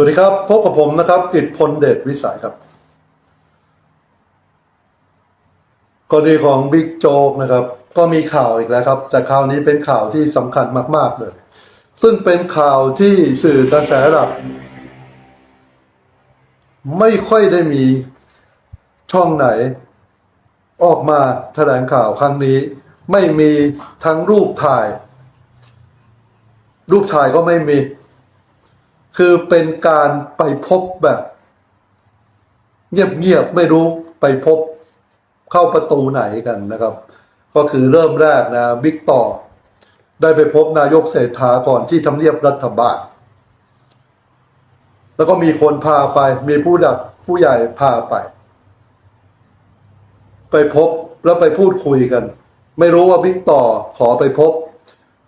วัสดีครับ พบกับผมนะครับกิตพลเดชวิสัยครับกรณีของบิ๊กโจ๊กนะครับ ก็มีข่าวอีกแล้วครับ แต่ข่าวนี้เป็นข่าวที่สำคัญมาก ๆ เลย ซึ่งเป็นข่าวที่สื่อกระแสหลัก ไม่ค่อยได้มีช่องไหน ออกมาแถลงข่าวครั้งนี้ ไม่มีทั้งรูปถ่าย รูปถ่ายก็ไม่มี คือเป็นการไปพบแบบ เงียบๆไม่รู้ไปพบเข้าประตูไหนกันนะครับ ก็คือเริ่มแรกนะบิ๊กต่อ ได้ไปพบนายกเศรษฐาก่อนที่ทำเนียบรัฐบาล แล้วก็มีคนพาไปมีผู้ดักผู้ใหญ่พาไป ไปพบแล้วไปพูดคุยกัน ไม่รู้ว่าบิ๊กต่อขอไปพบ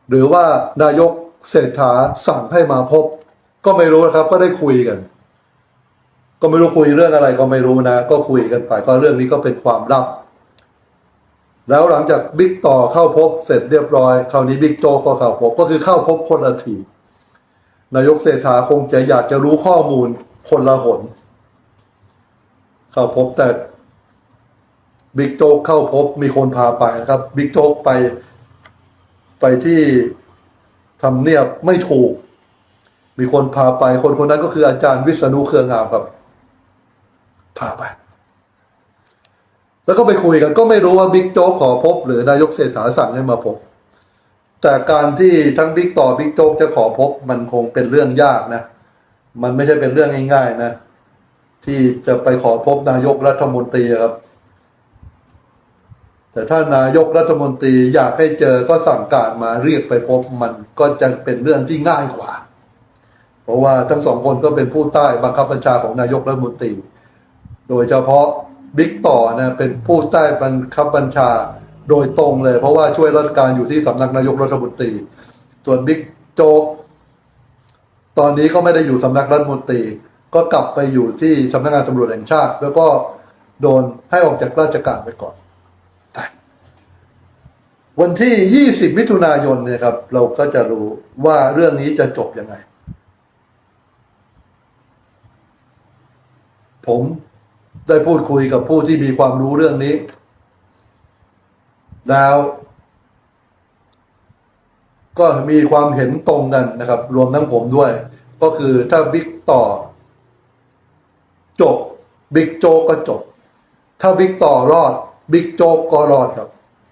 หรือว่านายกเศรษฐาสั่งให้มาพบ ก็ไม่รู้นะครับ ก็ได้คุยกัน ก็ไม่รู้คุยเรื่องอะไรก็ไม่รู้นะ ก็คุยกันไปก็เรื่องนี้ก็เป็นความลับ แล้วหลังจากบิ๊กต่อเข้าพบเสร็จเรียบร้อย คราวนี้บิ๊กโจก็เข้าพบก็คือเข้าพบคนละทีนายกเศรษฐาคงจะอยากจะรู้ข้อมูลคนละหน เข้าพบแต่บิ๊กโจ๊กเข้าพบมีคนพาไปนะครับบิ๊กโจ๊กไปไปที่ทำเนียบไม่ถูก มีคนพาไป คนคนนั้นก็คืออาจารย์วิษณุเครืองามครับ พาไป แล้วก็ไปคุยกัน ก็ไม่รู้ว่าบิ๊กโจ๊กขอพบ หรือนายกเศรษฐาสั่งให้มาพบ แต่การที่ทั้งบิ๊กต่อบิ๊กโจ๊กจะขอพบ มันคงเป็นเรื่องยากนะ มันไม่ใช่เป็นเรื่องง่าย ๆ นะ ที่จะไปขอพบนายกรัฐมนตรีครับแต่ถ้านายกรัฐมนตรีอยากให้เจอก็สั่งการมาเรียกไปพบมันก็จะเป็นเรื่องที่ง่ายกว่า ราะว่าทั้งสองคนก็เป็นผู้ใต้บังคับบัญชาของนายกรัฐมนตรี โดยเฉพาะบิ๊กต่อนะเป็นผู้ใต้บังคับบัญชาโดยตรงเลย เพราะว่าช่วยราชการอยู่ที่สำนักนายกรัฐมนตรี ส่วนบิ๊กโจ๊กตอนนี้ก็ไม่ได้อยู่สำนักรัฐมนตรี ก็กลับไปอยู่ที่สำนักงานตำรวจแห่งชาติ แล้วก็โดนให้ออกจากราชการไปก่อน วันที่ 20 มิถุนายนเนี่ยครับ เราก็จะรู้ว่าเรื่องนี้จะจบยังไง ผมได้พูดคุยกับผู้ที่มีความรู้เรื่องนี้ แล้ว ก็มีความเห็นตรงกันนะครับ รวมทั้งผมด้วย ก็คือถ้าบิ๊กต่อ จบบิ๊กโจก็จบ ถ้าบิ๊กต่อรอดบิ๊กโจ๊กก็รอดครับ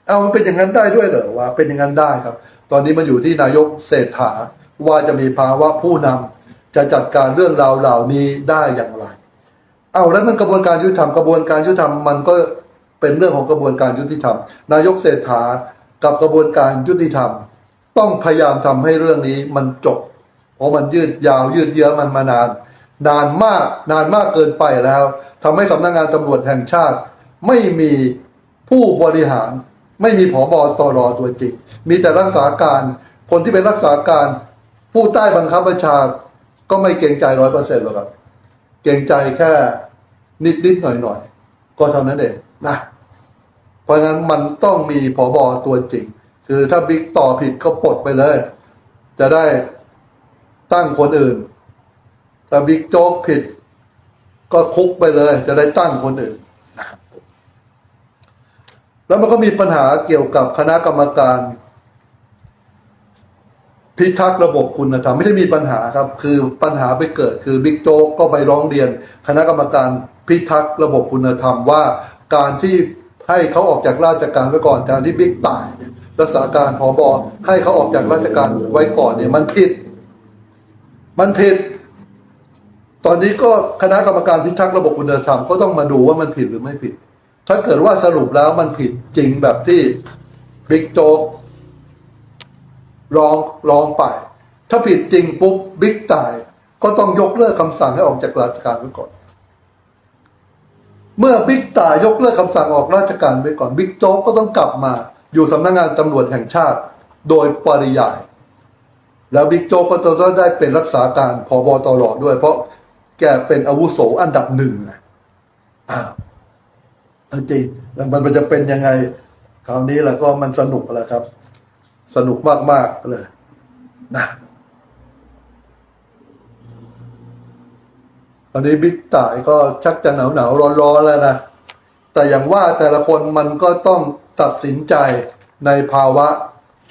เอามันเป็นอย่างนั้นได้ด้วยเหรอว่า เป็นอย่างนั้นได้ครับ ตอนนี้มันอยู่ที่นายกเศรษฐาว่าจะมีภาวะผู้นำจะจัดการเรื่องราวเหล่านี้ได้อย่างไร เอาแล้วมันกระบวนการยุติธรรมกระบวนการยุติธรรมมันก็เป็นเรื่องของกระบวนการยุติธรรม นายกเศรษฐากับกระบวนการยุติธรรม ต้องพยายามทำให้เรื่องนี้มันจบ เพราะมันยืดยาวยืดเยื้อมันมานาน นานมากนานมากเกินไปแล้วทำให้สำนักงานตำรวจแห่งชาติ ไม่มีผู้บริหาร ไม่มีผอบอตรตัวจริง มีแต่รักษาการคนที่เป็นรักษาการ ผู้ใต้บังคับบัญชาก็ไม่เกรงใจร้อยเปอร์เซ็นต์หรอกครับ กรงใจแค่นิดนิดหน่อยหน่อยก็เท่านั้นเองนะเพราะฉะนั้นมันต้องมีผอบอตัวจริง คือถ้าบิ๊กต่อผิดก็ปลดไปเลย จะได้ตั้งคนอื่น ถ้าบิ๊กโจ๊กผิด ก็คุกไปเลย จะได้ตั้งคนอื่นนะครับแล้วมันก็มีปัญหาเกี่ยวกับคณะกรรมการ พิทักษ์ระบบคุณธรรมไม่ใช่มีปัญหาครับ คือปัญหาไปเกิดคือบิ๊กโจ๊กก็ไปร้องเรียน คณะกรรมการพิทักษ์ระบบคุณธรรมว่า การที่ให้เขาออกจากราชการไว้ก่อนการที่บิ๊กตายรักษาการพอบอให้เขาออกจากราชการไว้ก่อนเนี่ยมันผิด มันผิด ตอนนี้ก็คณะกรรมการพิทักษ์ระบบคุณธรรมก็ต้องมาดูว่ามันผิดหรือไม่ผิด ถ้าเกิดว่าสรุปแล้วมันผิดจริงแบบที่บิ๊กโจ๊ก ร้องร้องไป ถ้าผิดจริงปุ๊บบิ๊กตาย ก็ต้องยกเลิกคำสั่งให้ออกจากราชการไว้ก่อน เมื่อบิ๊กตายยกเลิกคำสั่งออกราชการไว้ก่อนบิ๊กโจ๊กก็ต้องกลับมาอยู่สำนักงานตำรวจแห่งชาติ โดยปริยาย แล้วบิ๊กโจ๊กก็จะต้องได้เป็นรักษาการพบตรด้วย เพราะแกเป็นอาวุโสอันดับหนึ่งไงอ้าวจริงแล้วมันจะเป็นยังไง คราวนี้แหละก็มันสนุกแล้วครับ สนุกมาก ๆ เลยนะตอนนี้บิ๊กต่ายก็ชักจะหนาวหนาวร้อนร้อนๆแล้วนะ แต่อย่างว่าแต่ละคนมันก็ต้องตัดสินใจในภาวะ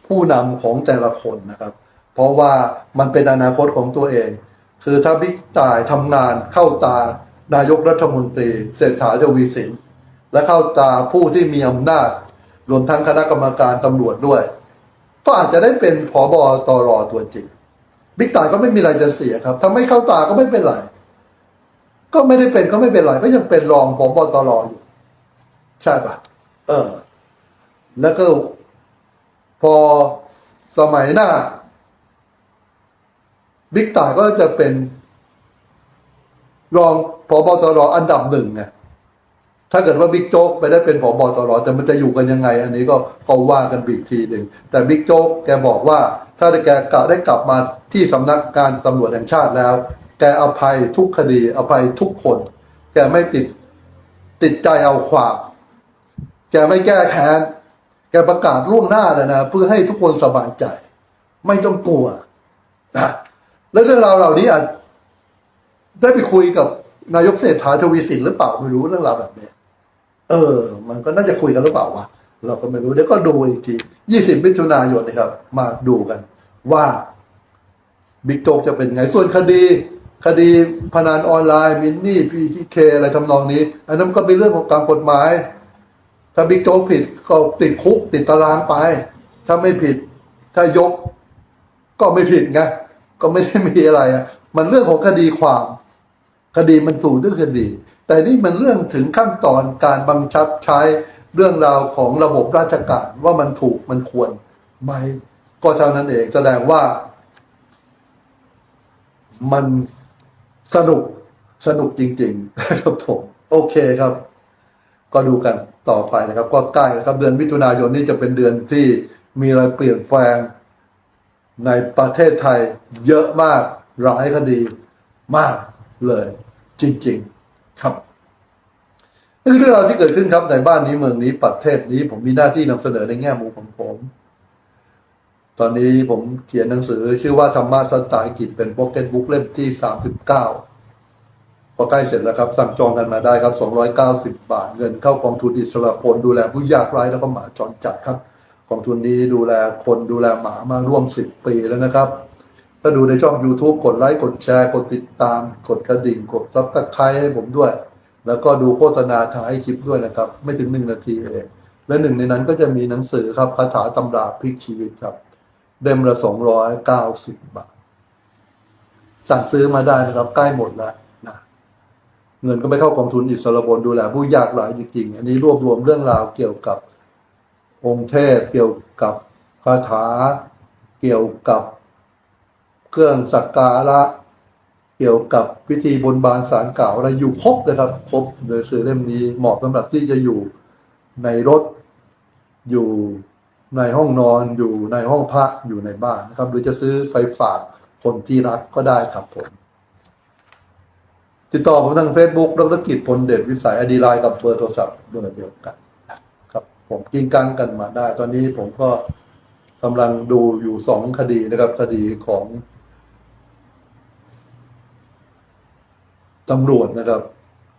ผู้นำของแต่ละคนนะครับ เพราะว่ามันเป็นอนาคตของตัวเอง คือถ้าบิ๊กต่ายทำงานเข้าตานายกรัฐมนตรีเศรษฐาทวีสิน และเข้าตาผู้ที่มีอำนาจ รวมทั้งคณะกรรมการตำรวจด้วย ก็อาจจะได้เป็นผอบอตรอตัวจริง บิ๊กต่ายก็ไม่มีอะไรจะเสียครับถ้าไม่เข้าตาก็ไม่เป็นไร ก็ไม่ได้เป็นก็ไม่เป็นไร ก็ยังเป็นรองผบตรอยู่ ใช่ปะเออ แล้วก็พอสมัยหน้า บิ๊กต่ายก็จะเป็น รองผบตรอันดับหนึ่งไง ถ้าเกิดว่าบิ๊กโจ๊กไปได้เป็นผบตรแต่มันจะอยู่กันยังไง อันนี้ก็ก็ว่ากันอีกทีหนึ่งแต่บิ๊กโจ๊กแกบอกว่า ถ้าได้แกกะได้กลับมาที่สำนักการตำรวจแห่งชาติแล้ว แกอภัยทุกคดีอภัยทุกคน แกไม่ติดติดใจเอาความ แกไม่แก้แค้นแกประกาศล่วงหน้าเลยนะเพื่อให้ทุกคนสบายใจ ไม่ต้องกลัวนะแล้วเรื่องราวเหล่านี้อาจได้ไปคุยกับนายกเศรษฐาทวีสินหรือเปล่าไม่รู้เรื่องราวแบบนี้ เออ มันก็น่าจะคุยกันหรือเปล่าวะเราก็ไม่รู้เดี๋ยวก็ดูอีกทียี่สิบมิถุนายนนะครับ มาดูกัน ว่าบิ๊กโจ๊กจะเป็นไงส่วนคดี คดีพนันออนไลน์มินนี่พีทีเคอะไรทำนองนี้ อันนั้นก็เป็นเรื่องของการกฎหมาย ถ้าบิ๊กโจ๊กผิดก็ติดคุกติดตารางไป ถ้าไม่ผิด ถ้ายก ก็ไม่ผิดไงก็ไม่ได้มีอะไรอะ มันเรื่องของคดีความ คดีมันสู่เรื่องคดี แต่นี่มันเรื่องถึงขั้นตอนการบังคับใช้เรื่องราวของระบบราชการว่ามันถูกมันควรไหมก็เท่านั้นเองแสดงว่า มันสนุกสนุกจริงๆครับผมโอเคครับ ก็ดูกันต่อไปนะครับ ก็ใกล้นะครับ เดือนมิถุนายนนี่จะเป็นเดือนที่มีอะไรเปลี่ยนแปลงในประเทศไทยเยอะมากหลายคดีมากเลย จริง ๆ ครับนี่คือเรื่องราวที่เกิดขึ้นครับในบ้านนี้เมืองนี้ประเทศนี้ ผมมีหน้าที่นำเสนอในแง่มุมของผม ตอนนี้ผมเขียนหนังสือ ชื่อว่าธรรมะสไตล์กฤษเป็นโปรเก็ตบุ๊กเล่มที่สามสิบเก้าพอใกล้เสร็จแล้วครับ สั่งจองกันมาได้ครับ 290 บาท เงินเข้ากองทุนอิสระพลดูแลผู้ยากไร้แล้วก็หมาจรจัดครับกองทุนนี้ดูแลคนดูแลหมามาร่วม 10 ปีแล้วนะครับ ถ้าดูในช่อง YouTube กดไลค์กดแชร์ กดติดตาม กดกระดิ่ง กดซับสไครต์ให้ผมด้วย แล้วก็ดูโฆษณาท้ายคลิปด้วยนะครับ ไม่ถึงหนึ่งนาทีเอง และหนึ่งในนั้นก็จะมีหนังสือครับคาถาตำราพลิกชีวิตครับเล่มละ290บบาท สั่งซื้อมาได้นะครับ ใกล้หมดแล้วนะเงินก็ไม่เข้ากองทุนอิสระบนดูแลผู้ยากไร้จริงๆ อันนี้รวบรวมเรื่องราวเกี่ยวกับองค์เทพเกี่ยวกับคาถาเกี่ยวกับ เครื่องสักการะเกี่ยวกับพิธีบนบานสารกล่าวอะไรอยู่ครบเลยครับ ครบโดยสื่อเล่มนี้เหมาะสำหรับที่จะอยู่ในรถ อยู่ในห้องนอนอยู่ในห้องพักอยู่ในบ้านนะครับ หรือจะซื้อไปฝากคนที่รักก็ได้ครับผมติดต่อผมทาง Facebook ดรกิจพลเดชวิสัยอดีไลน์กับเบอร์โทรศัพท์เบอร์เดียวกันครับ ผมกินกันกันมาได้ ตอนนี้ผมก็กำลังดูอยู่สองคดีนะครับ คดีของ ตำรวจนะครับ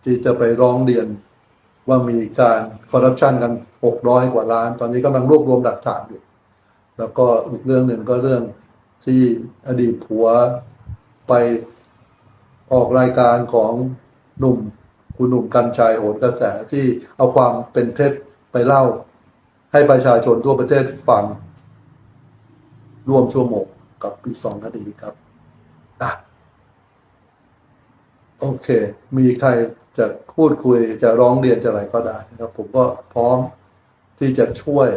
ที่จะไปร้องเรียนว่ามีการคอร์รัปชันกันหกร้อยกว่าล้าน ตอนนี้กำลังรวบรวมหลักฐานอยู่ แล้วก็อีกเรื่องหนึ่งก็เรื่องที่อดีตผัวไปออกรายการของหนุ่มคุณหนุ่มกัญชัยโหนกระแสที่เอาความเป็นเท็จไปเล่า ให้ประชาชนทั่วประเทศฟัง ร่วมชั่วโมงกับปีสองคดีครับอะ โอเค มีใครจะพูดคุยจะร้องเรียนจะอะไรก็ได้นะครับ ผมก็พร้อมที่จะช่วย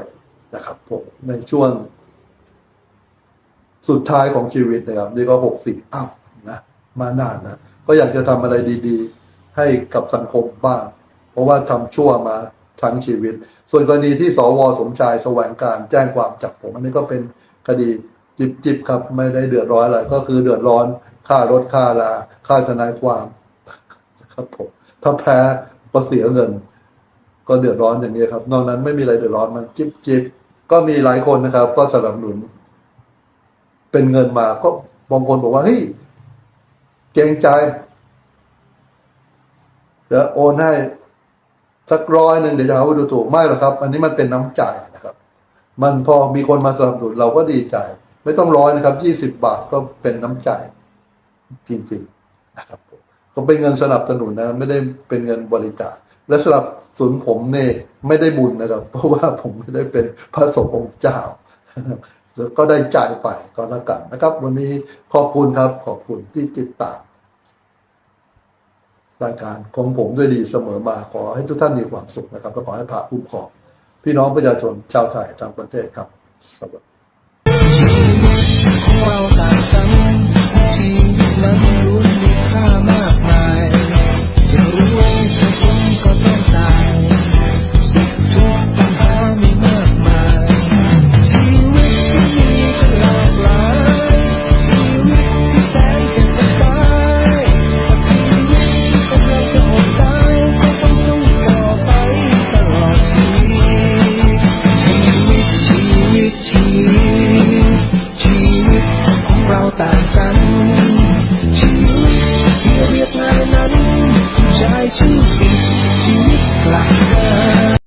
นะครับ ผมในช่วง สุดท้ายของชีวิตนะครับ นี่ก็หกสิบอ้าวนะมานานนะก็อยากจะทำอะไรดีๆ ให้กับสังคมบ้าง เพราะว่าทำชั่วมาทั้งชีวิต ส่วนกรณีที่สวสมชายแสวงการแจ้งความจับผม อันนี้ก็เป็นคดีจิบๆครับ ไม่ได้เดือดร้อนอะไรก็คือเดือดร้อน ค่ารถค่าลาค่าทนายความครับผมถ้าแพ้ก็เสียเงิน ก็เดือดร้อนอย่างนี้ครับ นอกนั้นไม่มีอะไรเดือดร้อนมันจิบจิบๆก็มีหลายคนนะครับ ก็สนับสนุน เป็นเงินมาก็บางคนบอกว่าเฮ้ยเกรงใจเดี๋ยวโอนให้สักร้อยหนึ่งเดี๋ยวจะหาว่าดูถูกไม่หรอกครับ อันนี้มันเป็นน้ำใจนะครับ มันพอมีคนมาสนับสนุนเราก็ดีใจ ไม่ต้องร้อยนะครับยี่สิบบาทก็เป็นน้ำใจ จริงๆนะครับก็เป็นเงินสนับสนุนนะ ไม่ได้เป็นเงินบริจาคและสำหรับศูนย์ผมเนี่ยไม่ได้บุญนะครับ เพราะว่าผมไม่ได้เป็นพระสงฆ์องค์เจ้า ก็ได้จ่ายไปก็แล้วกันนะครับ วันนี้ขอบคุณครับขอบคุณที่ติดตามรายการของผมด้วยดีเสมอมาขอให้ทุกท่านมีความสุขนะครับและขอให้พระคุ้มครองพี่น้องประชาชนชาวไทยทั้งประเทศครับสวัสดี 那还如。